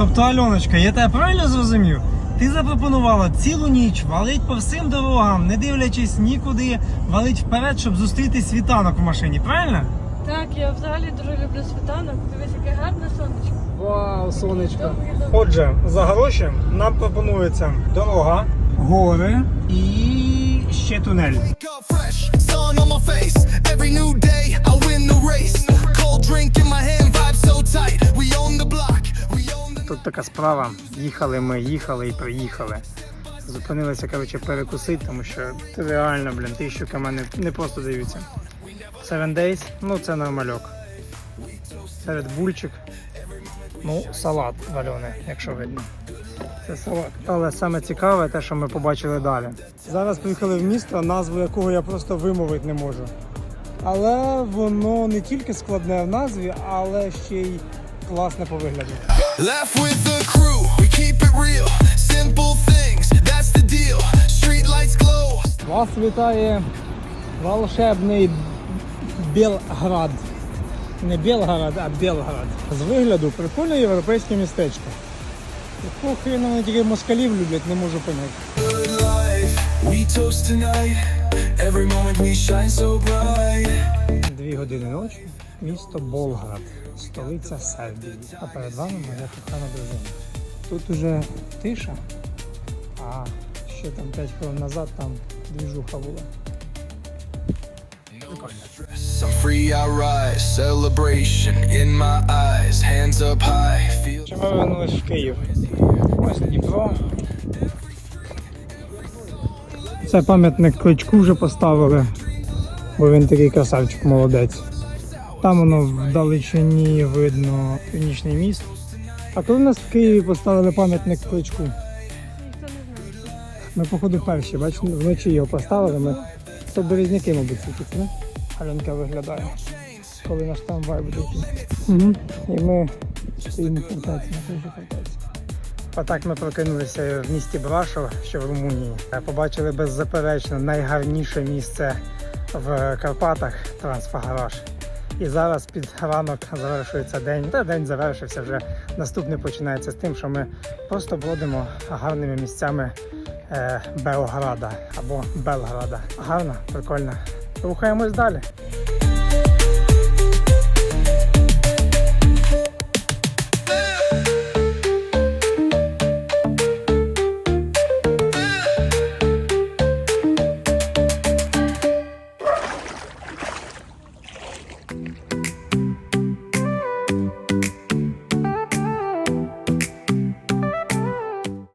Тобто, Альоночка, я тебе правильно зрозумів? Ти запропонувала цілу ніч валить по всім дорогам, не дивлячись нікуди, валить вперед, щоб зустріти світанок в машині, правильно? Так, я взагалі дуже люблю світанок. Дивись, яке гарне сонечко. Вау, сонечко. Отже, за гроші нам пропонується дорога, гори і ще тунель. Cold drink in my hand, vibe so tight. Тут така справа. Їхали ми, їхали і приїхали. Зупинилися, коротше, перекусити, тому що реально, блін, тисячу км не, просто даються. Seven Days, ну це нормальок. Серед бульчик. Ну, салат варений, якщо видно. Це салат. Але саме цікаве те, що ми побачили далі. Зараз приїхали в місто, назву якого я просто вимовити не можу. Але воно не тільки складне в назві, але ще й класне по вигляду. Laugh with the crew, we keep it real. Simple things, that's the deal. Street lights glow. Вас вітає волшебний Белград. Не Белгород, а Белград. З вигляду прикольне європейське містечко. Якого хрена вони тільки москалів люблять, не можу поняти. Дві години ночі. Місто Болград, столиця Сербії. А перед вами моя кохана дружина. Тут уже тиша, а ще там 5 хвилин назад там двіжуха була. Чи ми повернулись в Київ? Ось Дніпро. Це пам'ятник кличку вже поставили, бо він такий красавчик, молодець. Там воно вдалечині видно північний міст. А коли в нас в Києві поставили пам'ятник кличку? Ми, походу, перші, бачите, вночі його поставили. Ми то березняки, мабуть, світять, не? Аленка виглядає. Коли наш там вайб. Угу. І ми стоїмо в фортеці, на крижі фортеці. Отак ми прокинулися в місті Брашов, що в Румунії. Побачили беззаперечно найгарніше місце в Карпатах трансфагараж. І зараз під ранок завершується день. Та день завершився вже. Наступний починається з тим, що ми просто бродимо гарними місцями е, Белграда або Белграда. Гарно, прикольно. Рухаємось далі.